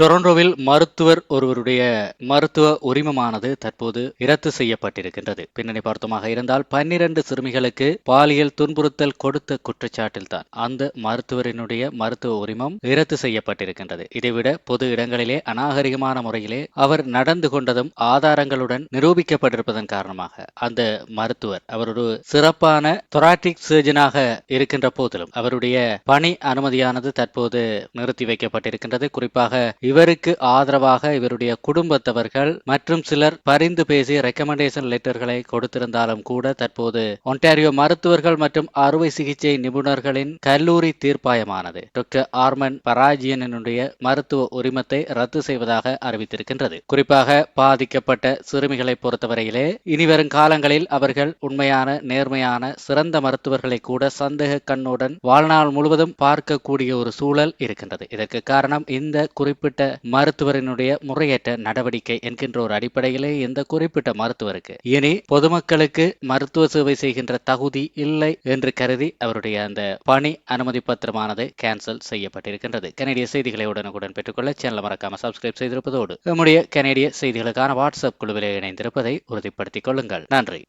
டொரண்டோவில் மருத்துவர் ஒருவருடைய மருத்துவ உரிமமானது தற்போது இரத்து செய்யப்பட்டிருக்கின்றது. பின்னணி பார்த்தமாக இருந்தால் பன்னிரண்டு சிறுமிகளுக்கு பாலியல் துன்புறுத்தல் கொடுத்த குற்றச்சாட்டில் தான் அந்த மருத்துவரினுடைய மருத்துவ உரிமம் இரத்து செய்யப்பட்டிருக்கின்றது. இதைவிட பொது இடங்களிலே அநாகரிகமான முறையிலே அவர் நடந்து கொண்டதும் ஆதாரங்களுடன் நிரூபிக்கப்பட்டிருப்பதன் காரணமாக அந்த மருத்துவர் அவர் ஒரு சிறப்பான தொராட்டிக் சர்ஜனாக இருக்கின்ற போதிலும் அவருடைய பணி அனுமதியானது தற்போது நிறுத்தி வைக்கப்பட்டிருக்கின்றது. குறிப்பாக இவருக்கு ஆதரவாக இவருடைய குடும்பத்தவர்கள் மற்றும் சிலர் பரிந்து பேசி ரெக்கமெண்டேஷன் லெட்டர்களை கொடுத்திருந்தாலும் கூட தற்போது ஒன்டாரியோ மருத்துவர்கள் மற்றும் அறுவை சிகிச்சை நிபுணர்களின் கல்லூரி தீர்ப்பாயமானது. டாக்டர் ஆர்மன் பராஜியனுடைய மருத்துவ உரிமத்தை ரத்து செய்வதாக அறிவித்திருக்கின்றது. குறிப்பாக பாதிக்கப்பட்ட சிறுமிகளை பொறுத்தவரையிலே இனிவரும் காலங்களில் அவர்கள் உண்மையான நேர்மையான சிறந்த மருத்துவர்களை கூட சந்தேக கண்ணுடன் வாழ்நாள் முழுவதும் பார்க்கக்கூடிய ஒரு சூழல் இருக்கின்றது. இதற்கு காரணம் இந்த குறிப்பிட்ட குறிப்பிட்ட மருத்துவரினுடைய முறையற்ற நடவடிக்கை என்கின்ற ஒரு அடிப்படையிலே இந்த குறிப்பிட்ட மருத்துவருக்கு. இனி பொதுமக்களுக்கு மருத்துவ சேவை செய்கின்ற தகுதி இல்லை என்று கருதி அவருடைய அந்த பணி அனுமதி பத்திரமானது கேன்சல் செய்யப்பட்டிருக்கின்றது. கனடிய செய்திகளை உடனுக்குடன் பெற்றுக்கொள்ள சேனல் மறக்காம சப்ஸ்கிரைப் செய்திருப்பதோடு நம்முடைய கனடிய செய்திகளுக்கான வாட்ஸ்அப் குழுவிலே இணைந்திருப்பதை உறுதிப்படுத்திக் கொள்ளுங்கள். நன்றி.